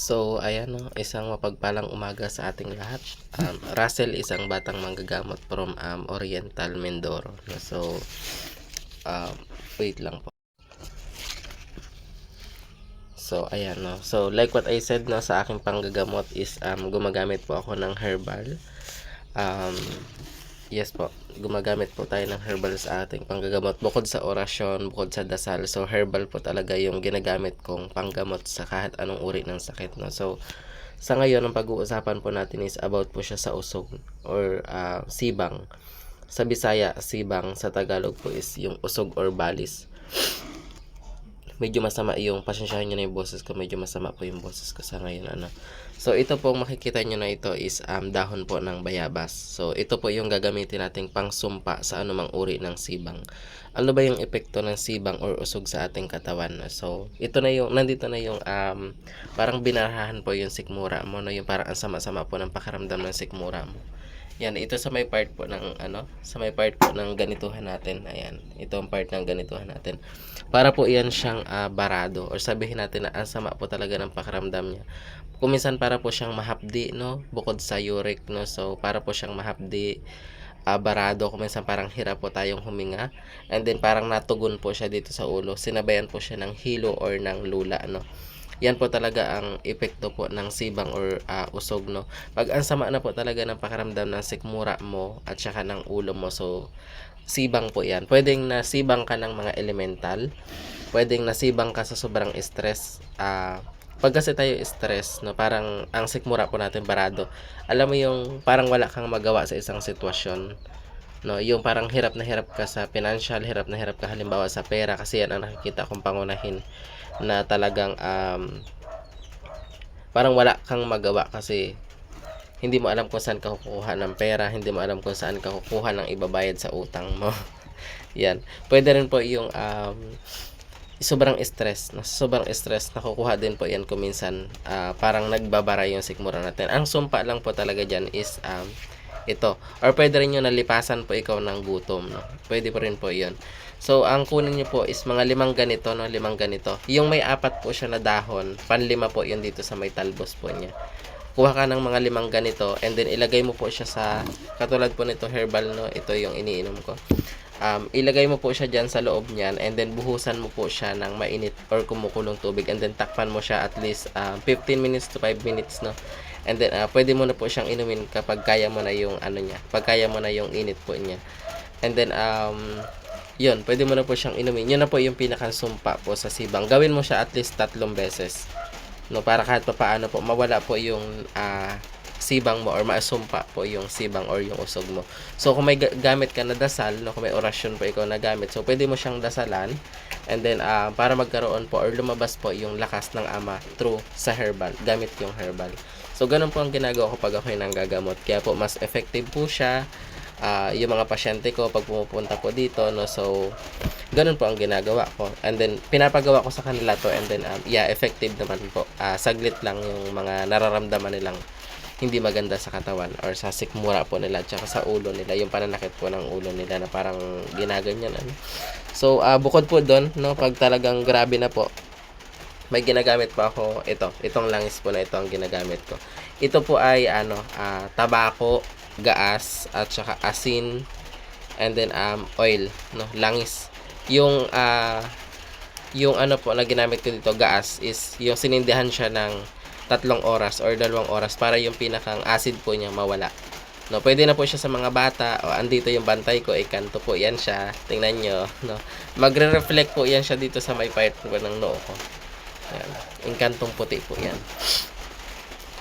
So, ayan no, isang mapagpalang umaga sa ating lahat. Um, Russell, isang batang manggagamot from um, Oriental Mindoro. So, um, wait lang po. So, ayan no. So, like what I said no, sa aking panggagamot is um, gumagamit po ako ng herbal. Um, yes po, gumagamit po tayo ng herbal sa ating panggagamot. Bukod sa orasyon, bukod sa dasal. So, herbal po talaga yung ginagamit kong panggamot sa kahit anong uri ng sakit. No? So, sa ngayon, ang pag-uusapan po natin is about po siya sa usog or ah, sibang. Sa Bisaya, sibang. Sa Tagalog po is yung usog or balis. Medyo masama yung, pasensyahan nyo na yung boses ko, medyo masama po yung boses ko sa ngayon. Ano. So, ito pong makikita nyo na ito is um, dahon po ng bayabas. So, ito po yung gagamitin nating pangsumpa sa anumang uri ng sibang. Ano ba yung epekto ng sibang or usog sa ating katawan? So, ito na yung, nandito na yung um, parang binarahan po yung sikmura mo, no? yung parang ang sama-sama po ng pakaramdam ng sikmura mo. Yan, ito sa may part po ng ano, sa may part po ng ganituhan natin. Ayan, ito ang part ng ganituhan natin. Para po iyan siyang ah, barado or sabihin natin na ang sama po talaga ng pakaramdam niya. Kuminsan para po siyang mahapdi, no? Bukod sa uric, no? So, para po siyang mahapdi, ah, barado, kuminsan parang hirap po tayong huminga. And then parang natugon po siya dito sa ulo. Sinabayan po siya ng hilo or ng lula, no? Yan po talaga ang epekto po ng sibang or ah, usog, no? Pag ang sama na po talaga ng pakaramdam ng sikmura mo at saka ng ulo mo, so sibang po yan. Pwedeng nasibang ka ng mga elemental, pwedeng nasibang ka sa sobrang stress. Ah, pag kasi tayo stress, no, parang ang sikmura po natin barado. Alam mo yung parang wala kang magawa sa isang sitwasyon. No, yung parang hirap na hirap ka sa financial, hirap na hirap ka halimbawa sa pera kasi yan ang nakikita kong pangunahin na talagang um, parang wala kang magawa kasi hindi mo alam kung saan ka kukuha ng pera, hindi mo alam kung saan ka kukuha ng ibabayad sa utang mo. Yan. Pwede rin po yung um, sobrang stress. Na sobrang stress, nakukuha din po yan kung minsan ah, parang nagbabara yung sikmura natin. Ang sumpa lang po talaga dyan is um, ito. Or pwede rin yung nalipasan po ikaw ng gutom. No? Pwede po rin po yun. So, ang kunin nyo po is mga limang ganito, no? Limang ganito. Yung may apat po siya na dahon, panlima po yun dito sa may talbos po niya. Kuha ka ng mga limang ganito and then ilagay mo po siya sa, katulad po nito herbal, no? Ito yung iniinom ko. Um, ilagay mo po siya dyan sa loob niyan and then buhusan mo po siya ng mainit or kumukulong tubig and then takpan mo siya at least um, 15 minutes to 5 minutes, no? And then, uh, pwede mo na po siyang inumin kapag kaya mo na yung ano niya, pag kaya mo na yung init po niya. And then, um, yun, pwede mo na po siyang inumin. Yun na po yung pinakansumpa po sa sibang. Gawin mo siya at least tatlong beses. No, para kahit pa paano po, mawala po yung ah, sibang mo or maasumpa po yung sibang or yung usog mo. So, kung may ga- gamit ka na dasal, no, kung may orasyon po ikaw na gamit, so pwede mo siyang dasalan and then ah, para magkaroon po or lumabas po yung lakas ng ama through sa herbal, gamit yung herbal. So, ganun po ang ginagawa ko pag ako'y nanggagamot. Kaya po, mas effective po siya. Ah, yung mga pasyente ko, pag pumupunta po dito, no, so, ganun po ang ginagawa ko. And then, pinapagawa ko sa kanila to and then, um, yeah, effective naman po. Ah, saglit lang yung mga nararamdaman nilang hindi maganda sa katawan or sa sikmura po nila tsaka sa ulo nila yung pananakit po ng ulo nila na parang ginaganyan ano. So ah, bukod po doon no pag talagang grabe na po may ginagamit pa ako ito itong langis po na ito ang ginagamit ko. Ito po ay ano ah, tabako, gaas at saka asin and then um oil no langis. Yung ah yung ano po na ginamit ko dito gaas is yung sinindihan siya ng tatlong oras or dalawang oras para yung pinakang acid po niya mawala. No, pwede na po siya sa mga bata. O, andito yung bantay ko, ikanto po yan siya. Tingnan nyo, no. Magre-reflect po yan siya dito sa may part po ng noo ko. Yan. Inkantong puti po yan.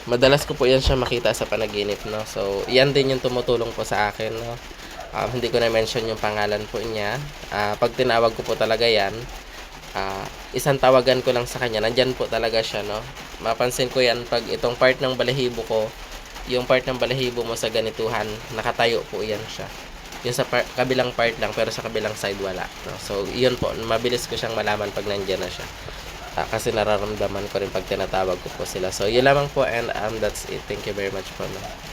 Madalas ko po yan siya makita sa panaginip, no. So, yan din yung tumutulong po sa akin, no. Um, hindi ko na mention yung pangalan po niya. Ah, pag tinawag ko po talaga yan, ah, isang tawagan ko lang sa kanya. Nandyan po talaga siya, no. Mapansin ko yan pag itong part ng balahibo ko, yung part ng balahibo mo sa ganituhan, nakatayo po yan siya. Yung sa par- kabilang part lang, pero sa kabilang side wala. No? So, yun po, mabilis ko siyang malaman pag nandyan na siya. Ah, kasi nararamdaman ko rin pag tinatawag ko po sila. So, yun lamang po and um, that's it. Thank you very much po. No?